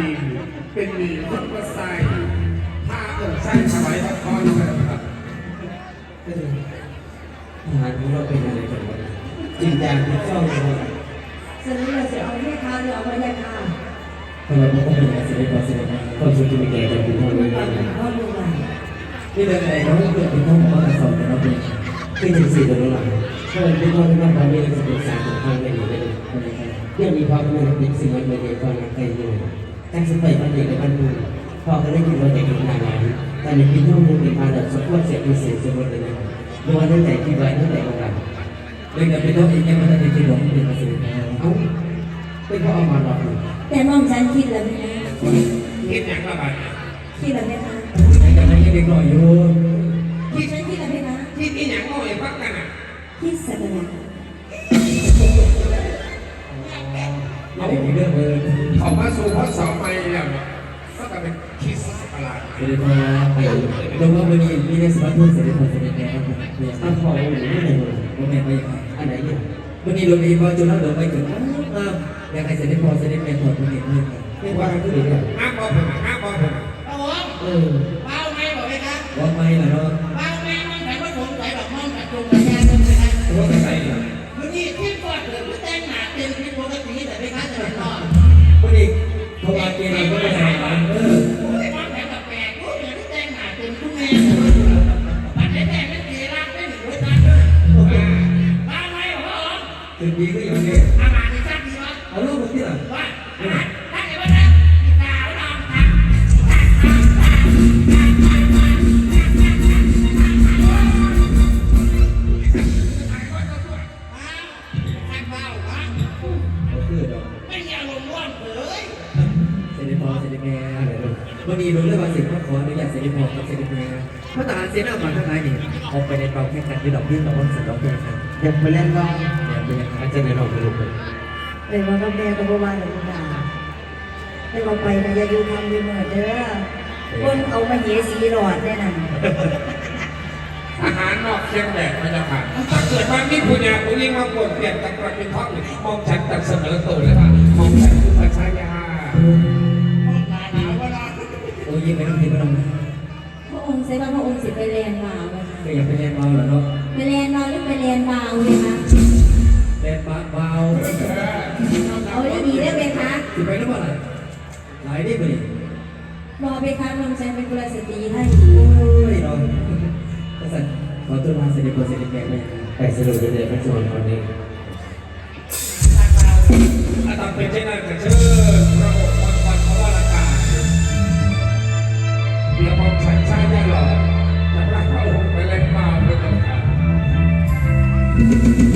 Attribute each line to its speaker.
Speaker 1: หน้าตาดีเป็นหมีคนมาใส่ผ้าเกิดใส่ถวายพระพรนะครับ
Speaker 2: ก็เลยทหารของเราเป็นอะไรกันวะจริงจังที่เจ้าเลยว่า
Speaker 3: สรุปเราจะเอาแม่ค้าหรือเอาแม่ค้า
Speaker 2: ทำไมพวกเขาเป็นอะไรเสด็จพอเสด็จมาก็ช่วยจะมีแก่กันเป็นเท่า
Speaker 3: มั
Speaker 2: นี้
Speaker 3: น
Speaker 2: ได้
Speaker 3: เอา
Speaker 2: ไง
Speaker 3: พ่อดูหลาน
Speaker 2: ที่เดินไหนเราเกิดเป็นพ่อของเราสอนแต่เราเป็นคือหนึ่งสี่ตัวหลังถ้าเป็นพ่อที่แม่ความนี้จะเป็นสามของทางในอยู่ได้เลยเรื่องมีความเป็นเป็นสิ่งมันเป็นความรักใครอยู่ ตั้งสติมันเด็กในบ้านดูพ่อก็ได้ยินว่าเด็กเป็นนานแล้วแต่ในพี่น้องมึงเป็นมาแบบสมควรเสียเป็นเสียเสียหมดเลยนะโดยตั้งแต่ที่ไว้ตั้งแต่กลางวันเลยแต่เป็นตัวเองยังไม่ได้ที่หลงเป็นมาเสียเอ้าเป็นเพราเอามาหลอก
Speaker 3: แต่มองฉันคิดแล้วแม่
Speaker 1: คิดอย่างละบาท
Speaker 3: คิดแล้วแม่คะ
Speaker 2: ไอ้กันนั้นยังเด็กหน่อยอยู่
Speaker 3: คิดฉันคิดแล้วแม่คะ
Speaker 1: คิดอีหยังก็ไอ้พักกันอะ
Speaker 3: คิดสักหน่อย
Speaker 2: เอาเด็กเรื่องเลย
Speaker 1: เขามาสู่พระสองไปแล้วก็จะเป็นคิดสัก ประหลาด
Speaker 2: เสด็จพ่อไปลงว่าวันนี้มีในสมาธิเสด็จพ่อเสด็จแม่ครับตั้งพอหรือไม่หนึ่งวันแม่ไปอันไหนเนี่ยวันนี้ลงดีพอจุฬาลงไปถึงอยากให้เสด็จพอเสด็จแม่ถอดพระเนตรเลยเรียกว่าอะไรก็ดีเนี่ย
Speaker 1: ห้ามบอกผมห้ามบอกผม
Speaker 4: ครับผม
Speaker 2: เออ
Speaker 4: เป้าไม่บอกไหมครับ
Speaker 2: ว่าไม่ล่ะเนาะ
Speaker 4: เป้าไม่มันแต่ว่าสงสัยแบบห้องกับจุงกับแกนเลยนะครับ
Speaker 2: เพราะว่าใส่เนี่ย
Speaker 4: วันนี้ที่ก่อนเกิดแต่งหนาเต็มที่ปกติแต่ไม่ค้าจะเป็นรอด
Speaker 2: วันนี้เขามาเกณฑ์เราไม่ พระทหารเสนามาทั้งหลายนี่ออกไปในเปาแข่งกันที่ดอกยื่นต่อวันสันดอกเพื่อนกันอยากไปเล่นบ้างอยากไปยังอาจารย์ในดอกไปลูกเลย
Speaker 3: เลยว่ากับแม่ก็บ่ว่าหรอกนะแต่ว่าไปนะอย่าอยู่ทำอยู่เหมือนเด้อคนเอามาเหสีหลอดแน่นั่น
Speaker 1: อาหารนอกเชียงแดดมันจะผ่านถ้าเกิดว่ามีผู้ใหญ่ผู้ยิ่งมาปวดเปลี่ยนตะกรักเป็นท้องมองฉันตัดเสมอตัวเลยค่ะมองฉันคือพระชายา
Speaker 4: ห้องหนาหนาวเวลา
Speaker 2: โอ้ยไม่ต้องคิดไม่ต้อง
Speaker 3: พระองค์ใช่ว่าพระองค์สิไปเรียนมาไหมคะ
Speaker 2: ก็อยากไปเล่นเบาเหรอเนาะ
Speaker 3: ไปเรียนมาหรือไปเรียนมาเลยคะ
Speaker 2: เล่นปะเบา
Speaker 3: เอาได้ดีได้ไหมคะ
Speaker 2: สิไปแล้วเมื่อไหร่หลายนี่ไปดิ
Speaker 3: รอไปคะลงใจเป็นกุลสตรีท่าน
Speaker 2: โอ้ยน้องกษัตริย์ขอตัวมาเสด็จพ่อเสด็จแม่ไปไปสรุปเดี๋ยวพระชนตอนนี้
Speaker 1: อาตามเป็นเช่นนั้นก็เชิญ พระองค์ไปเล่นมาเป็นต้น